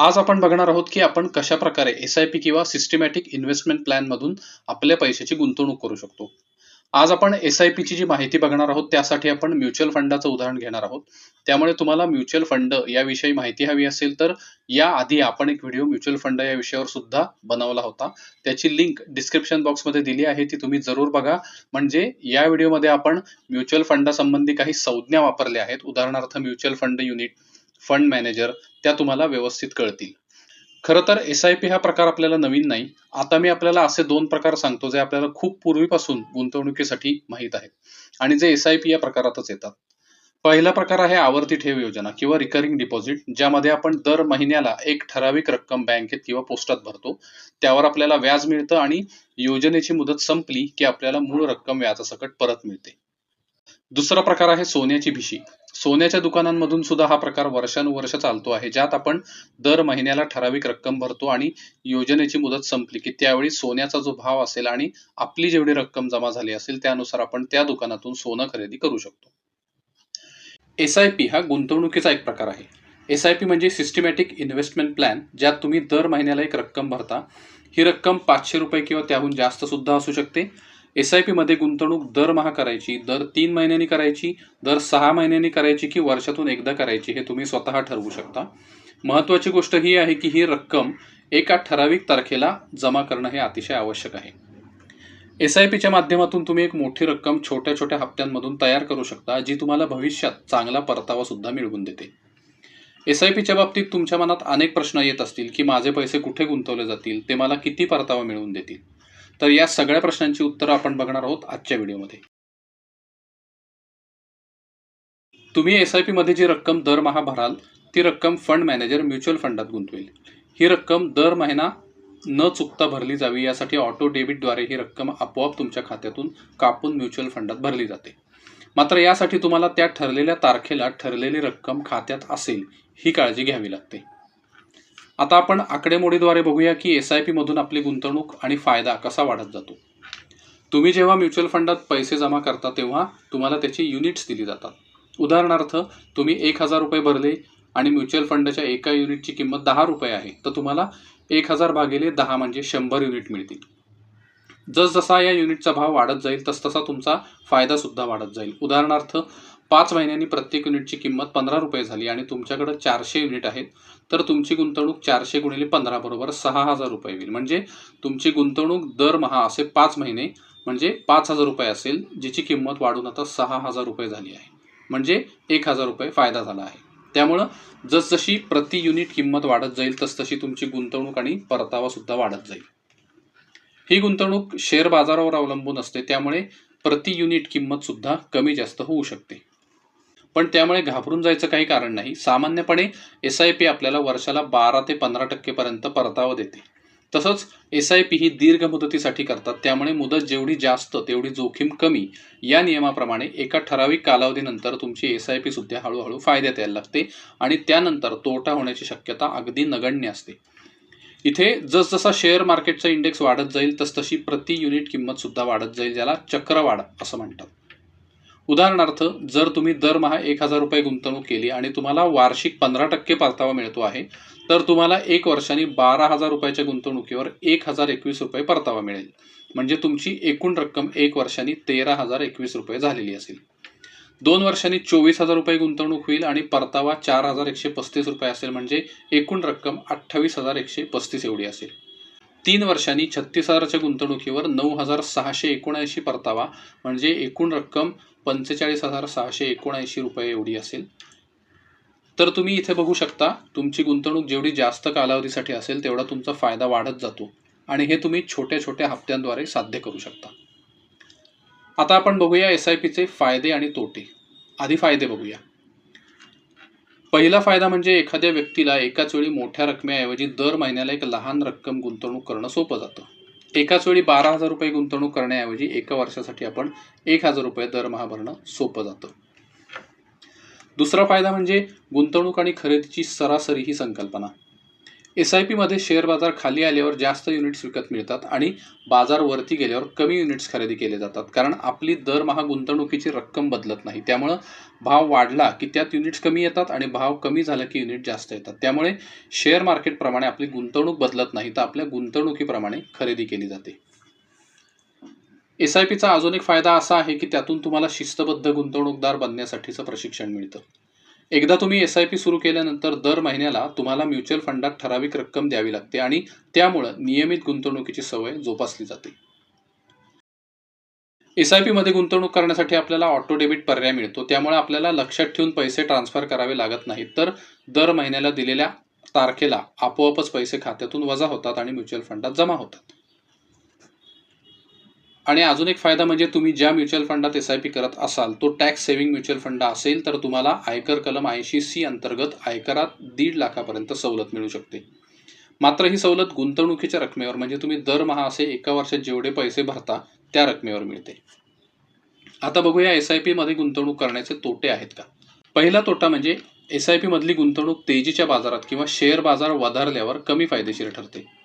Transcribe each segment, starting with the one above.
आज आपण बघणार आहोत की आपण कशा प्रकारे एस आय पी किंवा सिस्टमॅटिक इन्व्हेस्टमेंट प्लॅन मधून आपल्या पैशाची गुंतवणूक करू शकतो. आज आपण एस आय पीची जी माहिती बघणार आहोत त्यासाठी आपण म्युच्युअल फंडाचं उदाहरण घेणार आहोत. त्यामुळे तुम्हाला म्युच्युअल फंड याविषयी माहिती हवी असेल तर या आधी आपण एक व्हिडिओ म्युच्युअल फंड या विषयावर सुद्धा बनवला होता. त्याची लिंक डिस्क्रिप्शन बॉक्समध्ये दिली आहे ती तुम्ही जरूर बघा. म्हणजे या व्हिडिओमध्ये आपण म्युच्युअल फंडासंबंधी काही संज्ञा वापरल्या आहेत. उदाहरणार्थ mutual fund unit. Fund manager त्या तुम्हाला व्यवस्थित कळतील. खरं तर एस आय पी हा प्रकार आपल्याला नवीन नाही. आता मी आपल्याला असे दोन प्रकार सांगतो जे आपल्याला खूप पूर्वीपासून गुंतवणुकीसाठी माहीत आहेत आणि जे एस आय पी या प्रकारातच येतात. पहिला प्रकार आहे आवर्ती ठेव योजना किंवा रिकरिंग डिपॉझिट ज्यामध्ये आपण दर महिन्याला एक ठराविक रक्कम बँकेत किंवा पोस्टात भरतो. त्यावर आपल्याला व्याज मिळतं आणि योजनेची मुदत संपली की आपल्याला मूळ रक्कम व्याजासकट परत मिळते. दुसरा प्रकार आहे सोन्याची भिशी. सोन्याच्या दुकानांमधून सुद्धा हा प्रकार वर्षानुवर्ष चालतो आहे. ज्यात आपण दर महिन्याला ठराविक रक्कम भरतो आणि योजनेची मुदत संपली की त्यावेळी सोन्याचा जो भाव असेल आणि आपली जेवढी रक्कम जमा झाली असेल त्यानुसार आपण त्या दुकानातून सोनं खरेदी करू शकतो. एस आय पी हा गुंतवणुकीचा एक प्रकार आहे. एस आय पी म्हणजे सिस्टमॅटिक इन्व्हेस्टमेंट प्लॅन ज्यात तुम्ही दर महिन्याला एक रक्कम भरता. ही रक्कम पाचशे रुपये किंवा त्याहून जास्त सुद्धा असू शकते. एस आय पीमध्ये गुंतवणूक दरमहा करायची दर तीन महिन्यांनी करायची दर सहा महिन्यांनी करायची की वर्षातून एकदा करायची हे तुम्ही स्वतः ठरवू शकता. महत्त्वाची गोष्ट ही आहे की ही रक्कम एका ठराविक तारखेला जमा करणं हे अतिशय आवश्यक आहे. एस आय पीच्या माध्यमातून तुम्ही एक मोठी रक्कम छोट्या छोट्या हप्त्यांमधून तयार करू शकता जी तुम्हाला भविष्यात चांगला परतावासुद्धा मिळवून देते. एस आय पीच्या बाबतीत तुमच्या मनात अनेक प्रश्न येत असतील की माझे पैसे कुठे गुंतवले जातील ते मला किती परतावा मिळवून देतील? तर या सगळ्या प्रश्नांची उत्तरं आपण बघणार आहोत आजच्या व्हिडिओमध्ये. तुम्ही एस आय पीमध्ये जी रक्कम दरमहा भराल ती रक्कम फंड मॅनेजर म्युच्युअल फंडात गुंतवेल. ही रक्कम दर महिना न चुकता भरली जावी यासाठी ऑटो डेबिटद्वारे ही रक्कम आपोआप तुमच्या खात्यातून कापून म्युच्युअल फंडात भरली जाते. मात्र यासाठी तुम्हाला त्या ठरलेल्या तारखेला ठरलेली रक्कम खात्यात असेल ही काळजी घ्यावी लागते. आता आपण आकडेमोडीद्वारे बघूया की एस आय पीमधून आपली गुंतवणूक आणि फायदा कसा वाढत जातो. तुम्ही जेव्हा म्युच्युअल फंडात पैसे जमा करता तेव्हा तुम्हाला त्याची युनिट्स दिली जातात. उदाहरणार्थ तुम्ही एक हजार रुपये भरले आणि म्युच्युअल फंडाच्या एका युनिटची किंमत दहा रुपये आहे तर तुम्हाला एक हजार भागिले दहा म्हणजे शंभर युनिट मिळतील. जसजसा या युनिटचा भाव वाढत जाईल तसतसा तुमचा फायदा सुद्धा वाढत जाईल. उदाहरणार्थ पाच महिन्यांनी प्रत्येक युनिटची किंमत पंधरा रुपये झाली आणि तुमच्याकडं चारशे युनिट आहेत तर तुमची गुंतवणूक चारशे गुणिले पंधरा बरोबर सहा हजार रुपये होईल. म्हणजे तुमची गुंतवणूक दरमहा असे पाच महिने म्हणजे पाच हजार रुपये असेल जिची किंमत वाढून आता सहा हजार रुपये झाली आहे. म्हणजे एक हजार रुपये फायदा झाला आहे. त्यामुळं जसजशी प्रति युनिट किंमत वाढत जाईल तसतशी तुमची गुंतवणूक आणि परतावासुद्धा वाढत जाईल. ही गुंतवणूक शेअर बाजारावर अवलंबून असते त्यामुळे प्रति युनिट किंमत सुद्धा कमी जास्त होऊ शकते. पण त्यामुळे घाबरून जायचं काही कारण नाही. सामान्यपणे एस आय पी आपल्याला वर्षाला बारा ते पंधरा टक्केपर्यंत परतावा देते. तसंच एस आय पी ही दीर्घ मुदतीसाठी करतात त्यामुळे मुदत जेवढी जास्त तेवढी जोखीम कमी या नियमाप्रमाणे एका ठराविक कालावधीनंतर तुमची एस आय पी सुद्धा हळूहळू फायद्यात यायला लागते आणि त्यानंतर तोटा होण्याची शक्यता अगदी नगण्य असते. इथे जसजसा शेअर मार्केटचा इंडेक्स वाढत जाईल तसतशी प्रति युनिट किंमत सुद्धा वाढत जाईल ज्याला चक्रवाढ असं म्हणतात. उदाहरणार्थ जर तुम्ही दरमहा एक हजार रुपये गुंतवणूक केली आणि तुम्हाला वार्षिक पंधरा टक्के परतावा मिळतो आहे तर तुम्हाला एक वर्षाने बारा हजार रुपयाच्या गुंतवणुकीवर एक हजार एकवीस रुपये परतावा मिळेल. म्हणजे तुमची एकूण रक्कम एक वर्षाने तेरा हजार एकवीस रुपये झालेली असेल. दोन वर्षांनी चोवीस हजार रुपये गुंतवणूक होईल आणि परतावा चार हजार एकशे पस्तीस रुपये असेल म्हणजे एकूण रक्कम अठ्ठावीस हजार एकशे पस्तीस एवढी असेल. तीन वर्षांनी छत्तीस हजाराच्या गुंतवणुकीवर नऊ हजार सहाशे एकोणऐंशी परतावा म्हणजे एकूण रक्कम पंचेचाळीस हजार सहाशे एकोणऐंशी रुपये एवढी असेल. तर तुम्ही इथे बघू शकता तुमची गुंतवणूक जेवढी जास्त कालावधीसाठी असेल तेवढा तुमचा फायदा वाढत जातो आणि हे तुम्ही छोट्या छोट्या हप्त्यांद्वारे साध्य करू शकता. आता आपण बघूया एस आय पीचे फायदे आणि तोटे. आधी फायदे बघूया. पहिला फायदा म्हणजे एखाद्या व्यक्तीला एकाच वेळी मोठ्या रकमेऐवजी दर महिन्याला एक लहान रक्कम गुंतवणूक करणं सोपं जातं. एकाच वेळी बारा हजार रुपये गुंतवणूक करण्याऐवजी एका वर्षासाठी आपण एक हजार रुपये दरमहा भरणं सोपं जातं. दुसरा फायदा म्हणजे गुंतवणूक आणि खरेदीची सरासरी ही संकल्पना. एस आय पीमध्ये शेअर बाजार खाली आल्यावर जास्त युनिट्स विकत मिळतात आणि बाजार वरती गेल्यावर कमी युनिट्स खरेदी केले जातात. कारण आपली दरमहा गुंतवणुकीची रक्कम बदलत नाही. त्यामुळं भाव वाढला की त्यात युनिट्स कमी येतात आणि भाव कमी झाला की युनिट जास्त येतात. त्यामुळे शेअर मार्केटप्रमाणे आपली गुंतवणूक बदलत नाही तर आपल्या गुंतवणुकीप्रमाणे खरेदी केली जाते. एस आय पीचा अजून एक फायदा असा आहे की त्यातून तुम्हाला शिस्तबद्ध गुंतवणूकदार बनण्यासाठीचं प्रशिक्षण मिळतं. एकदा तुम्ही एस आय पी सुरू केल्यानंतर दर महिन्याला तुम्हाला म्युच्युअल फंडात ठराविक रक्कम द्यावी लागते आणि त्यामुळं नियमित गुंतवणुकीची सवय जोपासली जाते. एस आय पीमध्ये गुंतवणूक करण्यासाठी आपल्याला ऑटो डेबिट पर्याय मिळतो. त्यामुळे आपल्याला लक्षात ठेवून पैसे ट्रान्सफर करावे लागत नाहीत. तर दर महिन्याला दिलेल्या तारखेला आपोआपच पैसे खात्यातून वजा होतात आणि म्युच्युअल फंडात जमा होतात. आणि अजून एक फायदा म्हणजे तुम्ही ज्या म्युच्युअल फंडात एस आय पी करत असाल तो टॅक्स सेव्हिंग म्युच्युअल फंड असेल तर तुम्हाला आयकर कलम ऐंशी सी अंतर्गत आयकरात दीड लाखापर्यंत सवलत मिळू शकते. मात्र ही सवलत गुंतवणुकीच्या रकमेवर म्हणजे तुम्ही दरमहा असे एका वर्षात जेवढे पैसे भरता त्या रकमेवर मिळते. आता बघूया एस आय पीमध्ये गुंतवणूक करण्याचे तोटे आहेत का? पहिला तोटा म्हणजे एस आय पीमधली गुंतवणूक तेजीच्या बाजारात किंवा शेअर बाजार वधारल्यावर कमी फायदेशीर ठरते.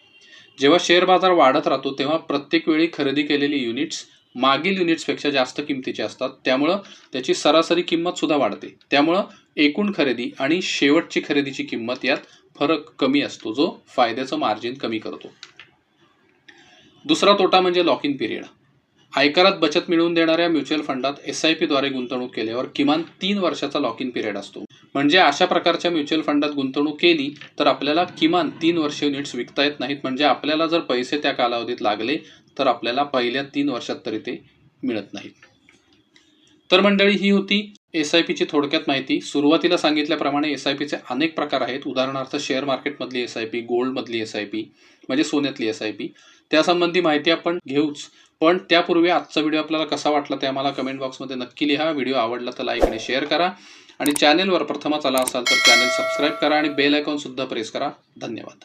जेव्हा शेअर बाजार वाढत राहतो तेव्हा प्रत्येक वेळी खरेदी केलेली युनिट्स मागील युनिट्सपेक्षा जास्त किमतीचे असतात. त्यामुळं त्याची सरासरी किंमत सुद्धा वाढते. त्यामुळं एकूण खरेदी आणि शेवटची खरेदीची किंमत यात फरक कमी असतो जो फायद्याचं मार्जिन कमी करतो. दुसरा तोटा म्हणजे लॉक इन पिरियड आयकरात बचत मिळवून देणाऱ्या म्युच्युअल फंडात एस आय पीद्वारे गुंतवणूक केल्यावर किमान तीन वर्षाचा लॉक इन पिरियड असतो. म्हणजे अशा प्रकारच्या म्युच्युअल फंडात गुंतवणूक केली तर आपल्याला किमान तीन वर्ष युनिट्स विकता येत नाहीत. म्हणजे आपल्याला जर पैसे त्या कालावधीत लागले तर आपल्याला पहिल्या तीन वर्षात तरी ते मिळत नाहीत. तर मंडळी ही होती एस आय पीची थोडक्यात माहिती. सुरुवातीला सांगितल्याप्रमाणे एस आय पीचे अनेक प्रकार आहेत. उदाहरणार्थ शेअर मार्केटमधली एस आय पी गोल्डमधली एस आय पी म्हणजे सोन्यातली एस आय पी. त्यासंबंधी माहिती आपण घेऊच. पण त्यापूर्वी आजचा व्हिडिओ आपल्याला कसा वाटला ते आम्हाला कमेंट बॉक्समध्ये नक्की लिहा. व्हिडिओ आवडला तर लाईक आणि शेअर करा. आणि चॅनेलवर प्रथमच आला असाल तर चॅनेल सबस्क्राईब करा आणि बेल आयकॉनसुद्धा प्रेस करा. धन्यवाद.